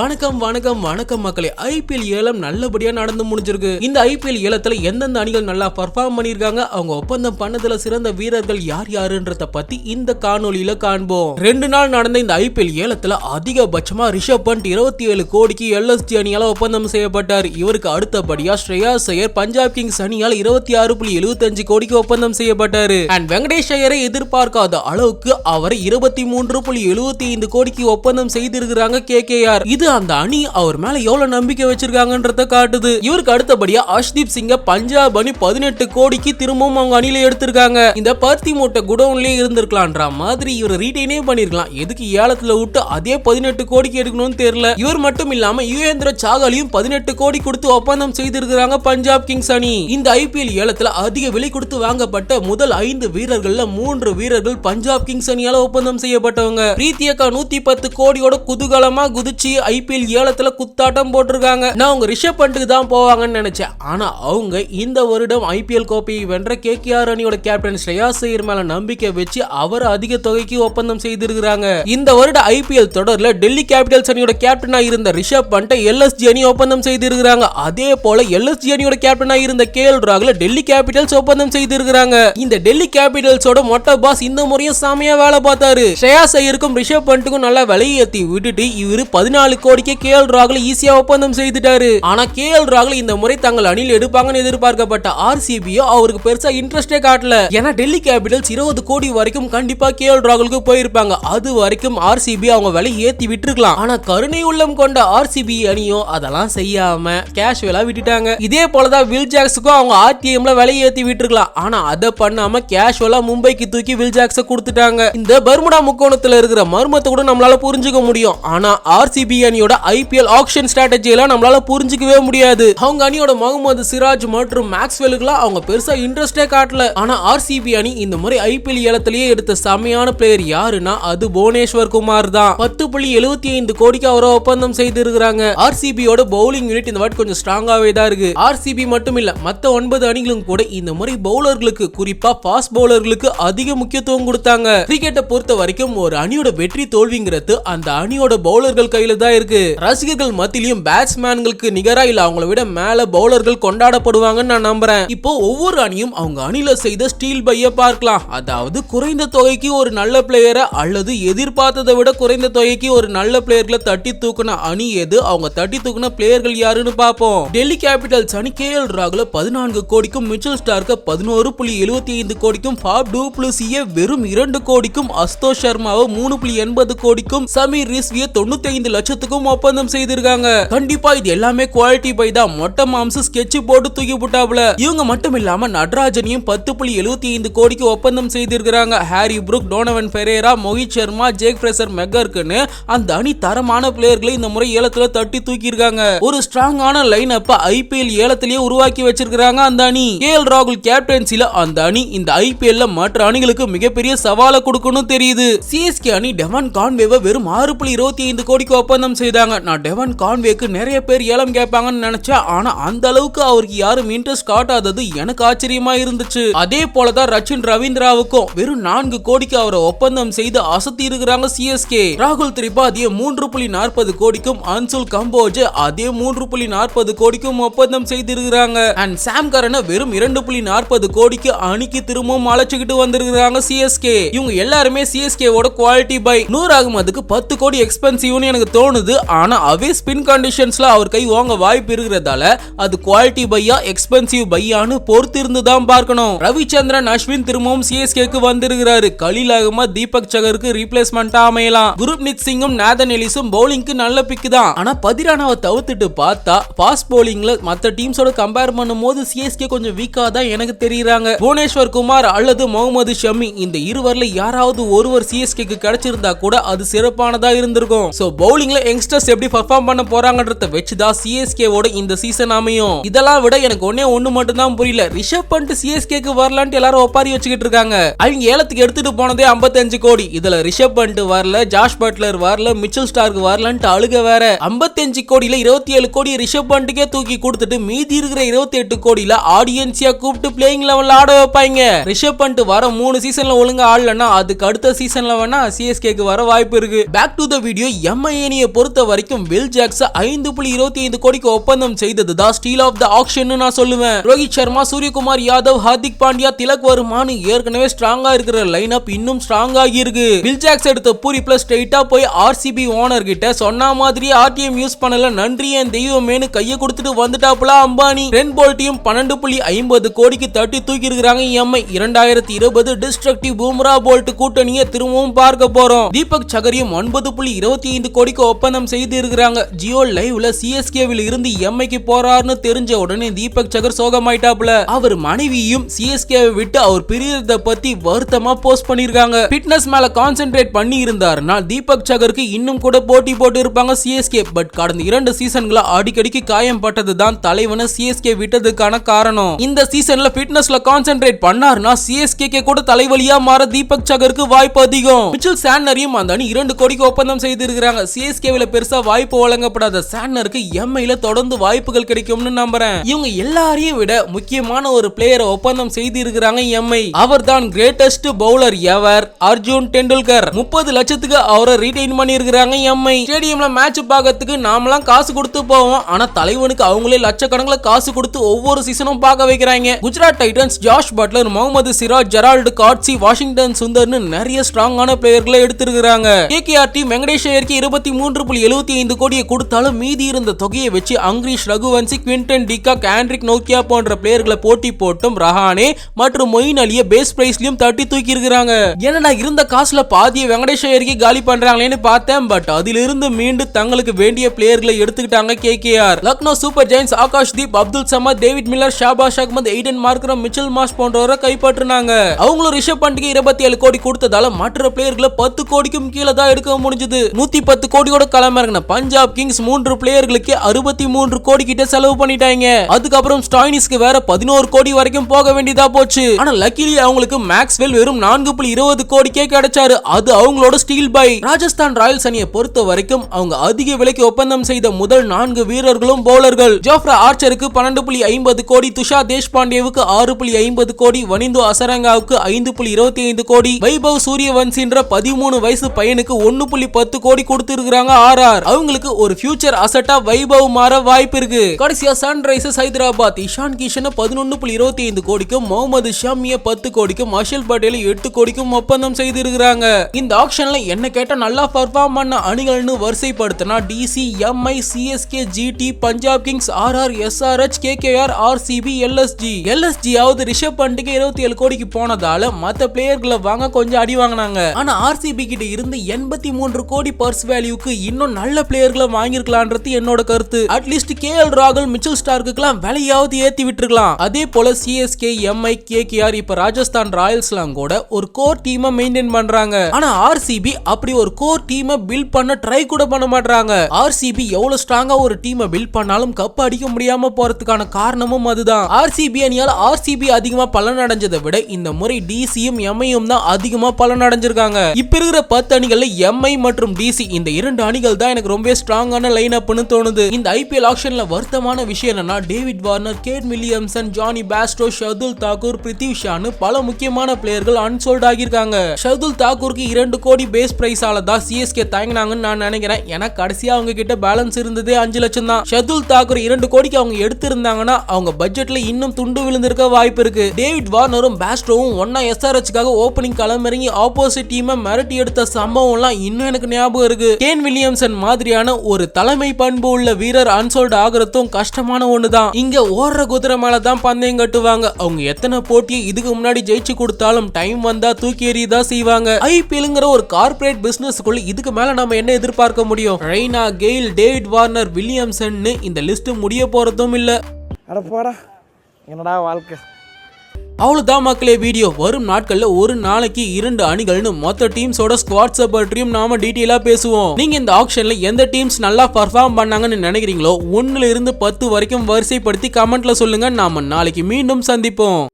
வணக்கம் வணக்கம் வணக்கம் மக்களே. ஐபிஎல் ஏலம் நல்லபடியா நடந்து முடிஞ்சிருக்கு. இந்த ஐபிஎல் ஏலத்துல எந்தெந்த அணிகள் நல்லா பர்ஃபார்ம் பண்ணிருக்காங்க அவங்க ஒப்பந்தம் பண்ணதுல சிறந்த வீரர்கள் யார் யாருன்றத பத்தி இந்த காணொலியில காண்போம். ரெண்டு நாள் நடந்த இந்த ஐபிஎல் ஏலத்துல அதிகபட்சமா ரிஷப் பண்ட் இருபத்தி ஏழு கோடிக்கு எல்எஸ்டி அணியால ஒப்பந்தம் செய்யப்பட்டார். இவருக்கு அடுத்தபடியா ஸ்ரேயா சையர் பஞ்சாப் கிங்ஸ் அணியால் இருபத்தி ஆறு புள்ளி எழுபத்தஞ்சு கோடிக்கு ஒப்பந்தம் செய்யப்பட்டாரு. அண்ட் வெங்கடேஷ் ஐயரை எதிர்பார்க்காத அளவுக்கு அவரை இருபத்தி மூன்று புள்ளி எழுபத்தி ஐந்து கோடிக்கு ஒப்பந்தம் செய்திருக்கிறாங்க கே இது அந்த அணி அவர் மேல எவ்வளவு நம்பிக்கை வச்சிருக்காங்கன்றத காட்டுது. இவருக்கு அடுத்தபடியா அஷ்தீப் சிங்க பஞ்சாப் அணி பதினெட்டு கோடிக்கு திரும்பவும் அவங்க அணியில எடுத்திருக்காங்க. இந்த பருத்தி மூட்டை குடவுன்லயே இருந்திருக்கலாம்ன்ற மாதிரி இவர் ரீட்டைனே பண்ணிருக்கலாம். எதுக்கு ஏலத்துல விட்டு அதே பதினெட்டு கோடிக்கு எடுக்கணும்னு தெரியல. இவர் மட்டும் இல்லாம யுவேந்திர சாகலையும் பதினெட்டு கோடி கொடுத்து ஒப்பந்தம் செய்திருக்கிறாங்க பஞ்சாப் கிங்ஸ் அணி. இந்த ஐபிஎல் ஏலத்துல அதிக விலை கொடுத்து வாங்கப்பட்ட முதல் ஐந்து வீரர்கள்ல மூன்று வீரர்கள் பஞ்சாப் கிங்ஸ் அணியால ஒப்பந்தம் செய்யப்பட்டவங்க. பிரீத்தியக்கா நூத்தி பத்து கோடியோட குதூகலமா குதிச்சு ஐபிஎல் ஏலத்துல குத்தாட்டம் போட்டிருக்காங்க. நான் அவங்க ரிஷப் பண்ட்டுக்கு தான் போவாங்கன்னு நினைச்சேன். ஆனா அவங்க இந்த வருடம் ஐபிஎல் கோப்பையை வென்ற கே அணியோட கேப்டன் ஸ்ரேயா சையர் மேல நம்பிக்கை வச்சு அவர் அதிக தொகைக்கு ஒப்பந்தம் செய்திருக்கிறாங்க. இந்த வருட ஐபிஎல் தொடர்ல டெல்லி கேபிட்டல்ஸ் அணியோட கேப்டனா இருந்த ரிஷப் பண்ட்டை எல்எஸ்ஜி அணி ஒப்பந்தம் செய்திருக்கிறாங்க. அதே போல எல்எஸ்ஜி அணியோட கேப்டனா இருந்த கே எல் ராகுல டெல்லி கேபிட்டல்ஸ் ஒப்பந்தம் செய்திருக்கிறாங்க. இந்த டெல்லி கேபிட்டல்ஸோட மொட்டை பாஸ் இந்த முறையும் செமையா வேலை பார்த்தாரு. ஸ்ரேயா சையருக்கும் ரிஷப் பண்ட்டுக்கும் நல்லா விலையை ஏத்தி விட்டுட்டு இவரு பதினாலு கோடிக்கு கே எல் ராகுல் ஈஸியா ஒப்பந்தம் செய்துட்டாரு. ஆனா கே எல் ராகுல இந்த முறை தங்கள் அணியில் எடுப்பாங்கன்னு எதிர்பார்க்கப்பட்ட ஆர்சிபியோ அவருக்கு பெருசா இன்ட்ரெஸ்டே காட்டல. ஏன்னா டெல்லி கேபிட்டல்ஸ் இருபது கோடி வரைக்கும் கண்டிப்பா கே எல் ராகுலுக்கு போயிருப்பாங்க. அது வரைக்கும் ஆர்சிபி அவங்க விலை ஏத்தி விட்டுருக்கலாம். ஆனா கருணை உள்ளம் கொண்ட ஆர்சிபி அணியும் அதெல்லாம் செய்யாம கேஷுவலா விட்டுட்டாங்க. இதே போலதான் வில் ஜாக்ஸுக்கும் அவங்க ஆர்டிஎம்ல விலை ஏத்தி விட்டுருக்கலாம். ஆனா அதை பண்ணாம கேஷுவலா மும்பைக்கு தூக்கி வில் ஜாக்ஸ கொடுத்துட்டாங்க. இந்த பர்முடா முக்கோணத்துல இருக்கிற மர்மத்தை கூட நம்மளால புரிஞ்சுக்க முடியும். ஆனா ஆர்சிபி அணியோட ஐபிஎல் ஆக்ஷன் ஸ்ட்ராட்டஜி எல்லாம் நம்மளால புரிஞ்சுக்கவே முடியாது. அவங்க அணியோட முகமது சிராஜ் மற்றும் மேக்ஸ்வெலுக்குலாம் அவங்க பெருசா இன்ட்ரெஸ்டே காட்டல. ஆனா ஆர்சிபி அணி இந்த முறை ஐபிஎல் ஏலத்திலேயே எடுத்த செமையான பிளேயர் யாருன்னா அது புவனேஸ்வர் குமார் தான். பத்து புள்ளி எழுபத்தி ஐந்து கோடிக்கு அவரை ஒப்பந்தம் செய்திருக்கிறாங்க. ஆர்சிபியோட பவுலிங் யூனிட் இந்த வாட்டி கொஞ்சம் ஸ்ட்ராங்காவே தான் இருக்கு. ஆர்சிபி மட்டும் இல்ல மத்த ஒன்பது அணிகளும் கூட இந்த முறை பவுலர்களுக்கு குறிப்பா ஃபாஸ்ட் பவுலர்களுக்கு அதிக முக்கியத்துவம் கொடுத்தாங்க. கிரிக்கெட்டை பொறுத்த வரைக்கும் ஒரு அணியோட வெற்றி தோல்விங்கிறது அந்த அணியோட பவுலர்கள் கையில தான் இருக்கு. ரசிகர்கள் மத்தியிலும் பேட்ஸ்மேன்களுக்கு நிகரா இல்ல அவங்கள விட மேல பவுலர்கள் கொண்டாடப்படுவாங்கன்னு நான் நம்புறேன். இப்போ ஒவ்வொரு அணியும் அவங்க அணில செய்த ஸ்டீல் பைய பார்க்கலாம். அதாவது குறைந்த தொகைக்கு ஒரு நல்ல பிளேயரை அல்லது எதிர்பார்த்ததை விட குறைந்த தொகைக்கு ஒரு நல்ல பிளேயர்களை தட்டி தூக்குன அணி எது? அவங்க தட்டி தூக்குன பிளேயர்கள் யாருன்னு பார்ப்போம். டெல்லி கேபிட்டல்ஸ் அணி கே எல் ராகுல பதினான்கு கோடிக்கும் மிச்சல் ஸ்டார்க்க பதினோரு புள்ளி எழுபத்தி ஐந்து கோடிக்கும் ஃபாப் டூ பிளஸிய வெறும் இரண்டு கோடிக்கும் அஸ்தோஷ் சர்மாவை மூணு புள்ளி எண்பது கோடிக்கும் சமீர் ரிஸ்விய தொண்ணூத்தி ஐந்து லட்சத்துக்கும் ஒப்பந்தம் செய்திருக்காங்க. கண்டிப்பா இது எல்லாமே குவாலிட்டி பை தான். மொட்டை மாம்சம் ஸ்கெட்ச் போட்டு தூக்கி போட்டாப்ல இவங்க மட்டும் இல்லாம நடராஜனையும் பத்து புள்ளி எழுபத்தி ஐந்து கோடிக்கு ஒப்பந்தம் செய்திருக்கிறாங்க. Harry Brook Donovan Ferreira Mohit Sharma Jake Fraser மெக்கர்க்குன்னு அந்த அணி தரமான பிளேயர்களை இந்த முறை ஏலத்துல தட்டி தூக்கி இருக்காங்க ஒரு ஸ்ட்ராங்கான லைன் அப்ப ஐபிஎல் ஏலத்திலேயே உருவாக்கி வச்சிருக்காங்க அந்த அணி. கே எல் ராகுல் கேப்டன்சில அந்த அணி இந்த ஐபிஎல்ல மற்ற அணிகளுக்கு மிகப்பெரிய சவாலை கொடுக்கணும் தெரியுது. சிஎஸ்கே அணி டெவன் கான்வேவை வெறும் ஆறு புள்ளி இருபத்தி ஐந்து கோடிக்கு ஒப்பந்தம் செய்தாங்க. நான் டெவன் கான்வேக்கு நிறைய பேர் ஏலம் கேட்பாங்கன்னு நினைச்சேன். ஆனா அந்த அளவுக்கு அவருக்கு யாரும் இன்ட்ரெஸ்ட் காட்டாதது எனக்கு ஆச்சரியமா இருந்துச்சு. அதே போலதான் ரச்சின் ரவீந்திராவுக்கும் வெறும் நான்கு கோடிக்கு அவரை ஒப்பந்தம் செய்து அசத்தி இருக்கிறாங்க சிஎஸ்கே ராகுல் திரிபாதியை மூன்று புள்ளி நாற்பது கோடிக்கும் அன்சுல் கம்போஜ் அதே மூன்று புள்ளி நாற்பது கோடிக்கும் ஒப்பந்தம் செய்திருக்கிறாங்க. அண்ட் சாம் கரனை வெறும் இரண்டு புள்ளி நாற்பது கோடிக்கு அணிக்கு திரும்பவும் அழைச்சுக்கிட்டு வந்திருக்கிறாங்க சிஎஸ்கே இவங்க எல்லாருமே சிஎஸ்கேவோட குவாலிட்டி பை நூர் அகமதுக்கு பத்து கோடி எக்ஸ்பென்சிவ்னு எனக்கு தோணுது. ஆனால் அவே ஸ்பின் கண்டிஷன்ஸ்ல அவர் கை வாங்க வாய்ப்பு இருக்கிறதால அது குவாலிட்டி பையா எக்ஸ்பென்சிவ் பையான்னு பொறுத்து இருந்து தான் பார்க்கணும். ரவிச்சந்திரன் அஸ்வின் திரும்பவும் சிஎஸ்கேக்கு வந்திருக்கிறாரு. கலில் அகமது தீபக் சகருக்கு ரீப்ளேஸ்மெண்டா அமையலாம். குருப்னித் சிங்கும் நேதன் எலிஸும் பவுலிங்க்கு நல்ல பிக்கு தான். ஆனா பதிரானாவை தவிர்த்துட்டு பார்த்தா ஃபாஸ்ட் பவுலிங்ல மற்ற டீம்ஸோட கம்பேர் பண்ணும்போது சிஎஸ்கே கொஞ்சம் வீக்கா தான் எனக்கு தெரியுறாங்க. புவனேஸ்வர் குமார் அல்லது முகமது ஷமி இந்த இருவரில் யாராவது ஒருவர் சிஎஸ்கேக்கு கிடைச்சிருந்தா கூட அது சிறப்பானதா இருந்திருக்கும். சோ பவுலிங்ல யங்ஸ்டர்ஸ் எப்படி பர்ஃபார்ம் பண்ண போறாங்கன்றத வச்சுதான் சிஎஸ்கேவோட இந்த சீசன் அமையும். இதெல்லாம் விட எனக்கு ஒன்னே ஒண்ணு மட்டும் தான் புரியல ரிஷப் பண்ட் சிஎஸ்கேக்கு வரலான்ட்டு எல்லாரும் ஒப்பாரி வச்சுக்கிட்டு இருக்காங்க. அவங்க ஏலத்துக்கு எடுத்துட்டு போனதே 55 கோடி. இதுல ரிஷப் பண்ட் வரல ஜாஷ் பட்லர் வரல மிச்சல் ஸ்டார்க் வரலன்ட்டு அழுக வேற. 55 கோடியில இருபத்தி ஏழு கோடி ரிஷப் பண்ட்டுக்கே தூக்கி கொடுத்துட்டு மீதி இருக்கிற இருபத்தி எட்டு கோடியில ஆடியன்ஸியா கூப்பிட்டு பிளேயிங் லெவல்ல ஆட வைப்பாங்க. ரிஷப் பண்ட் வர மூணு சீசன்ல ஒழுங்கா ஆடலன்னா அதுக்கு அடுத்த சீசன்ல வேணா சிஎஸ்கேக்கு வர வாய்ப்பு இருக்கு. பேக் டு த வீடியோ எம்ஐஏனியை அணியை பொறுத்த பொறுத்த வரைக்கும் வில் ஜாக்ஸ் ஐந்து புள்ளி இருபத்தி ஐந்து கோடிக்கு ஒப்பந்தம் செய்தது தான் ஸ்டீல் ஆஃப் த ஆக்ஷன் நான் சொல்லுவேன். ரோஹித் சர்மா சூரியகுமார் யாதவ் ஹார்திக் பாண்டியா திலக் வருமானு ஏற்கனவே ஸ்ட்ராங்கா இருக்கிற லைன் அப் இன்னும் ஸ்ட்ராங் ஆகியிருக்கு வில் ஜாக்ஸ் எடுத்த பூரி பிளஸ் ஸ்ட்ரெயிட்டா போய் ஆர்சிபி ஓனர் கிட்ட சொன்ன மாதிரியே ஆர்டிஎம் யூஸ் பண்ணல நன்றி என் தெய்வமேனு கையை கொடுத்துட்டு வந்துட்டாப்புல அம்பானி. ரென் போல்ட்டையும் பன்னெண்டு புள்ளி ஐம்பது கோடிக்கு தட்டி தூக்கி இருக்கிறாங்க எம்ஐ இரண்டாயிரத்தி இருபது டிஸ்ட்ரக்டிவ் பூம்ரா போல்ட் கூட்டணியை திரும்பவும் பார்க்க போறோம். தீபக் சகரியும் ஒன்பது புள்ளி இருபத்தி ஐந்து கோடிக்கு ஒப்பந்தம் செய்து இருக்கிறாங்க ஜியோ லைவ்ல சிஎஸ்கேவில் இருந்து எம்ஐக்கு போறாருன்னு தெரிஞ்ச உடனே தீபக் சகர் சோகமாயிட்டாப்ல அவர் மனைவியும் சிஎஸ்கேவை விட்டு அவர் பிரியறத பத்தி வருத்தமா போஸ்ட் பண்ணிருக்காங்க. ஃபிட்னஸ் மேல கான்சென்ட்ரேட் பண்ணி இருந்தாருன்னா தீபக் சகருக்கு இன்னும் கூட போட்டி போட்டு இருப்பாங்க சிஎஸ்கே. பட் கடந்த இரண்டு சீசன்களா அடிக்கடிக்கு காயம் பட்டது தான் தலைவனை சிஎஸ்கே விட்டதுக்கான காரணம். இந்த சீசன்ல ஃபிட்னஸ்ல கான்சென்ட்ரேட் பண்ணாருன்னா சிஎஸ்கே கூட தலைவலியா மாற தீபக் சகருக்கு வாய்ப்பு அதிகம். மிச்சல் சாண்டரையும் அந்த அணி இரண்டு கோடிக்கு ஒப்பந்தம் செய்திருக்கிறாங்க. சிஎஸ்கேவில் பெருசா வாய்ப்பு வழங்கப்படாத சான்னருக்கு எம்ஐல தொடர்ந்து வாய்ப்புகள் கிடைக்கும்னு நம்புறேன். இவங்க எல்லாரையும் விட முக்கியமான ஒரு பிளேயரை ஒப்பந்தம் செய்திருக்கிறாங்க எம்ஐ அவர் தான் greatest bowler ever Arjun Tendulkar. முப்பது லட்சத்துக்கு அவரை ரீடைன் பண்ணியிருக்கிறாங்க எம்ஐ ஸ்டேடியம்ல மேட்ச் பார்க்கறதுக்கு நாமெல்லாம் காசு கொடுத்து போவோம். ஆனா தலைவனுக்கு அவங்களே லட்சக்கணக்கில் காசு கொடுத்து ஒவ்வொரு சீசனும் பார்க்க வைக்கிறாங்க. Gujarat Titans Jos Buttler Mohammed Siraj Gerald Coetzee Washington சுந்தர்னு நிறைய ஸ்ட்ராங்கான பிளேயர்களை எடுத்திருக்கிறாங்க. கேகேஆர் டீம் வெங்கடேஷ் ஐயருக்கு இருபத்தி மூன்று புள்ளி எழுபத்தி ஐந்து கோடியை கொடுத்தாலும் மீதி இருந்த தொகையை வச்சு Angkrish Raghuvanshi Quinton de Kock Anrich Nokia போன்ற பிளேயர்களை போட்டி போட்டும் ரஹானே மற்றும் மொயின் அலிய பேஸ் பிரைஸ்லயும் தட்டி தூக்கி இருக்கிறாங்க. ஏன்னா இருந்த காசுல பாதியை வெங்கடேஷ் ஐயருக்கு காலி பண்றாங்களேன்னு பார்த்தேன். பட் அதிலிருந்து மீண்டு தங்களுக்கு வேண்டிய பிளேயர்களை எடுத்துக்கிட்டாங்க K K R Lucknow Super Giants Akash Deep Abdul Samad David Miller Shahbaz Ahmed Aiden Markram Mitchell Marsh போன்றவரை கைப்பற்றினாங்க. அவங்களும் ரிஷப் பண்டிகை இருபத்தி ஏழு கோடி கொடுத்ததால மற்ற பிளேயர்களை பத்து கோடிக்கும் கீழே தான் எடுக்க முடிஞ்சது. நூத்தி பத்து கோடியோட களமிறங்கின பஞ்சாப் கிங்ஸ் மூன்று பிளேயர்களுக்கு அறுபத்தி மூன்று கோடி கிட்ட செலவு பண்ணிட்டாங்க. அதுக்கப்புறம் ஸ்டாயினிஸ்க்கு வேற பதினோரு கோடி வரைக்கும் போக வேண்டியதா போச்சு. ஆனா லக்கிலி அவங்களுக்கு மேக்ஸ்வெல் வெறும் நான்கு புள்ளி இருபது கோடிக்கே கிடைச்சாரு. அது அவங்களோட ஸ்டீல் பை ராஜஸ்தான் ராயல்ஸ் அணியை பொறுத்த வரைக்கும் அவங்க அதிக விலைக்கு ஒப்பந்தம் செய்த முதல் நான்கு வீரர்களும் பவுலர்கள் ஜோஃப்ரா ஆர்ச்சருக்கு பன்னெண்டு புள்ளி ஐம்பது கோடி துஷா தேஷ்பாண்டேவுக்கு ஆறு புள்ளி ஐம்பது கோடி வனிந்து அசரங்காவுக்கு ஐந்து புள்ளி இருபத்தி ஐந்து கோடி வைபவ் சூரியவன்சின்ற பதிமூணு வயசு பையனுக்கு ஒன்னு புள்ளி பத்து கோடி கொடுத்திருக்கிறாங்க ஆர்ஆர் அவங்களுக்கு ஒரு ஃபியூச்சர் அசட்டா வைபவ் மாற வாய்ப்பு இருக்கு. கடைசியா சன்ரைசர்ஸ் ஹைதராபாத் இஷான் கிஷன் பதினொன்னு புள்ளி இருபத்தி ஐந்து கோடிக்கும் முகமது ஷமிய பத்து கோடிக்கும் அஷல் பட்டேல் எட்டு கோடிக்கும் ஒப்பந்தம் செய்திருக்கிறாங்க. இந்த ஆக்ஷன்ல என்ன கேட்டா நல்லா பர்ஃபார்ம் பண்ண அணிகள்னு வரிசைப்படுத்தினா DC MI CSK GT Punjab Kings RR SRH KKR RCB LSG LSG ஆவது ரிஷப் பண்டிகை இருபத்தி ஏழு கோடிக்கு போனதால மத்த பிளேயர்களை வாங்க கொஞ்சம் அடி வாங்கினாங்க. ஆனா ஆர்சிபி கிட்ட இருந்து எண்பத்தி மூன்று கோடி பர்ஸ் வேல்யூக்கு இன்னும் நல்ல பிளேயர்களை வாங்கியிருக்கலான்றது என்னோட கருத்து. அட்லீஸ்ட் கே எல் ராகுல் மிச்சல் ஸ்டார்க்குலாம் விலையாவது ஏத்தி விட்டுருக்கலாம். அதே போல சிஎஸ்கே எம்ஐ கேகேஆர் இப்ப ராஜஸ்தான் ராயல்ஸ்லாம் கூட ஒரு கோர் டீமை மெயின்டைன் பண்றாங்க. ஆனா ஆர்சிபி அப்படி ஒரு கோர் டீமை பில்ட் பண்ண ட்ரை கூட பண்ண மாட்டாங்க ஆர்சிபி எவ்வளவு ஸ்ட்ராங்கா ஒரு டீமை பில்ட் பண்ணாலும் கப் அடிக்க முடியாம போறதுக்கான காரணமும் அதுதான். ஆர்சிபி அணியால ஆர்சிபி அதிகமா பலன் அடைஞ்சதை விட இந்த முறை டிசியும் எம்ஐயும் தான் அதிகமா பலன் அடைஞ்சிருக்காங்க. இப்ப இருக்கிற பத்து அணிகள்ல எம்ஐ மற்றும் டிசி இந்த இரண்டு அணிகள் தான் எனக்கு ரொம்ப ஸ்ட்ராங்கான லைன் அப்னு தோணுது. இந்த ஐபிஎல் ஆக்ஷன்ல வருத்தமான விஷயம் என்னன்னா David Warner Kane Williamson Jonny Bairstow Shardul Thakur Prithvi ஷான்னு பல முக்கியமான பிளேயர்கள் அன்சோல்ட் ஆகியிருக்காங்க. ஷதுல் தாக்கூருக்கு இரண்டு கோடி பேஸ் பிரைஸால தான் சிஎஸ்கே தயங்கினாங்கன்னு நான் நினைக்கிறேன். ஏன்னா கடைசியா அவங்க கிட்ட பேலன்ஸ் இருந்ததே அஞ்சு லட்சம் தான். ஷதுல் தாக்கூர் இரண்டு கோடிக்கு அவங்க எடுத்திருந்தாங்கன்னா அவங்க பட்ஜெட்ல இன்னும் துண்டு விழுந்திருக்க வாய்ப்பு இருக்கு. டேவிட் வார்னரும் பாஸ்டோவும் ஒன்னா எஸ்ஆர்ஹெச்காக ஓப்பனிங் களமிறங்கி ஆப்போசிட் டீமை மிரட்டி எடுத்த சம்பவம்லாம் இன்னும் எனக்கு ஞாபகம் இருக்கு. கேன் ஜான்சன் மாதிரியான ஒரு தலைமை பண்பு உள்ள வீரர் அன்சோல்டு ஆகுறதும் கஷ்டமான ஒண்ணுதான். இங்க ஓடுற குதிரை மேல தான் பந்தயம் கட்டுவாங்க. அவங்க எத்தனை போட்டியை இதுக்கு முன்னாடி ஜெயிச்சு கொடுத்தாலும் டைம் வந்தா தூக்கி எறியதான் செய்வாங்க. ஐபிஎல்ங்கிற ஒரு கார்ப்பரேட் பிசினஸ்க்குள்ள இதுக்கு மேல நம்ம என்ன எதிர்பார்க்க முடியும்? Raina Gayle David Warner Williamson இந்த லிஸ்ட் முடிய போறதும் இல்ல. என்னடா வாழ்க்கை? அவ்வளோதான் மக்களே வீடியோ. வரும் நாட்களில் ஒரு நாளைக்கு இரண்டு அணிகள்னு மொத்த டீம்ஸோட ஸ்குவாட்ஸை பற்றியும் நாம டீட்டெயிலாக பேசுவோம். நீங்க இந்த ஆக்ஷன்ல எந்த டீம்ஸ் நல்லா பர்ஃபார்ம் பண்ணாங்கன்னு நினைக்கிறீங்களோ ஒன்னுல இருந்து பத்து வரைக்கும் வரிசைப்படுத்தி கமெண்ட்ல சொல்லுங்க. நாம நாளைக்கு மீண்டும் சந்திப்போம்.